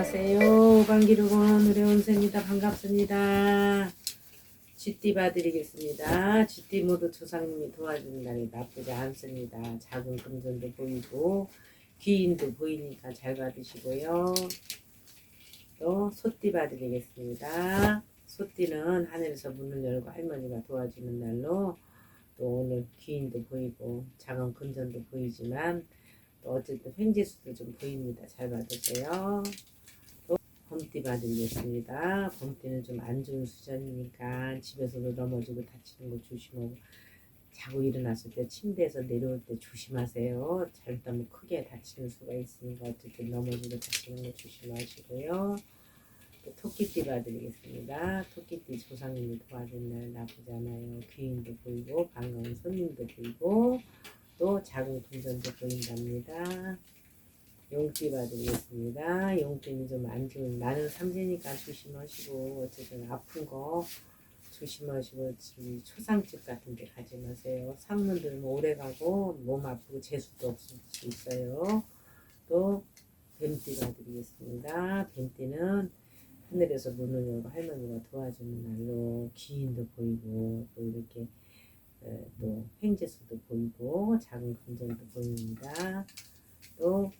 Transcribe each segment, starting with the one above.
건강 기록원 의료원생입니다. 반갑습니다. 쥐띠 봐드리겠습니다. 쥐띠 모두 조상님이 날이 나쁘지 않습니다. 작은 금전도 보이고 귀인도 보이니까 잘 받으시고요. 또 소띠 봐드리겠습니다. 소띠는 하늘에서 문을 열고 할머니가 도와주는 날로 또 오늘 귀인도 보이고 작은 금전도 보이지만 또 어쨌든 횡재수도 좀 보입니다. 잘 받으세요. 또 봄띠 받으겠습니다. 봄띠는 좀 안 좋은 수전이니까 집에서도 넘어지고 다치는 거 조심하고 자고 일어났을 때 침대에서 내려올 때 조심하세요. 잘못하면 크게 다치는 수가 있으니까 어쨌든 넘어지고 다치는 거 조심하시고요. 또 토끼띠 봐드리겠습니다. 토끼띠 조상님이 도와준 날 나쁘지 않아요. 귀인도 보이고 반가운 손님도 보이고 또 작은 금전도 보인답니다. 용띠 봐드리겠습니다. 용띠는 좀 안 좋은 나는 삼재니까 조심하시고 어쨌든 아픈 거 조심하시고 이 초상집 같은 데 가지 마세요. 상문들은 오래 가고 몸 아프고 재수도 없을 수 있어요. 또 뱀띠 봐드리겠습니다. 뱀띠는 하늘에서 문을 열고 할머니가 도와주는 날로 기인도 보이고 또 이렇게 에, 또 횡재수도 보이고 작은 금전도 보입니다. 또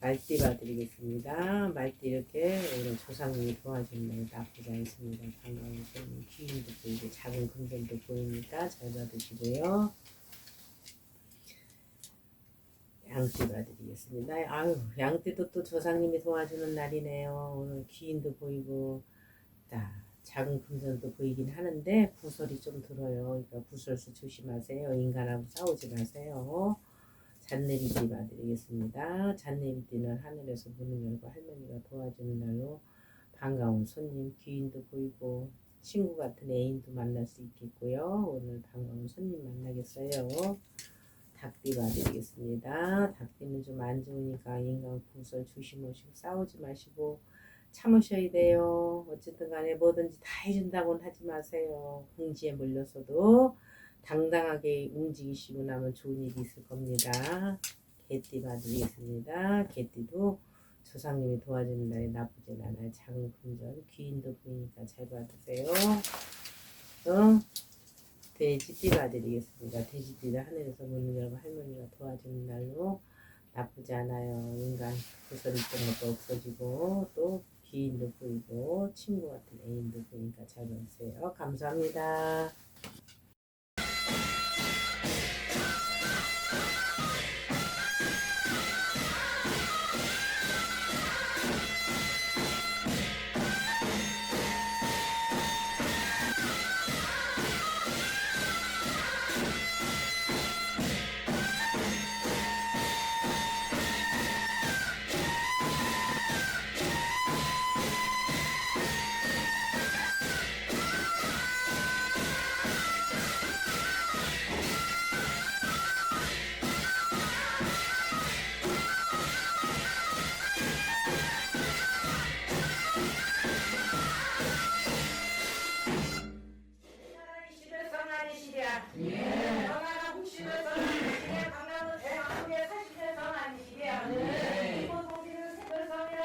말띠 봐드리겠습니다. 말띠 이렇게 오늘 조상님이 도와주는 날 나쁘지 않습니다. 반가운 손님 귀인도 보이고 작은 금전도 보이니까 잘 받으시고요. 양띠 봐드리겠습니다. 아유 양띠도 또 조상님이 도와주는 날이네요. 오늘 귀인도 보이고 자, 작은 금전도 보이긴 하는데 구설이 좀 들어요. 그러니까 구설수 조심하세요. 인간하고 싸우지 마세요. 잔내비띠 봐드리겠습니다. 잔내비띠는 하늘에서 문을 열고 할머니가 도와주는 날로 반가운 손님, 귀인도 보이고 친구 같은 애인도 만날 수 있겠고요. 오늘 반가운 손님 만나겠어요. 닭띠 봐드리겠습니다. 닭띠는 좀 안 좋으니까 인간 구설 조심하시고 싸우지 마시고 참으셔야 돼요. 어쨌든 간에 뭐든지 다 해준다고는 하지 마세요. 궁지에 몰려서도 당당하게 움직이시고 나면 좋은 일이 있을 겁니다. 개띠 봐드리겠습니다. 개띠도 조상님이 도와주는 날이 나쁘진 않아요. 작은 금전, 귀인도 보이니까 잘 받으세요. 또 돼지띠 봐드리겠습니다. 돼지띠는 하늘에서 문을 열고 할머니가 도와주는 날로 나쁘지 않아요. 인간 구설 있던 것도 없어지고 또 귀인도 보이고 친구 같은 애인도 보이니까 잘 받으세요. 감사합니다. 예. 영화가 국심을 전하시기에 강남은 대한국에 사시는 전하시기에 이곳 공기는 생을 전해.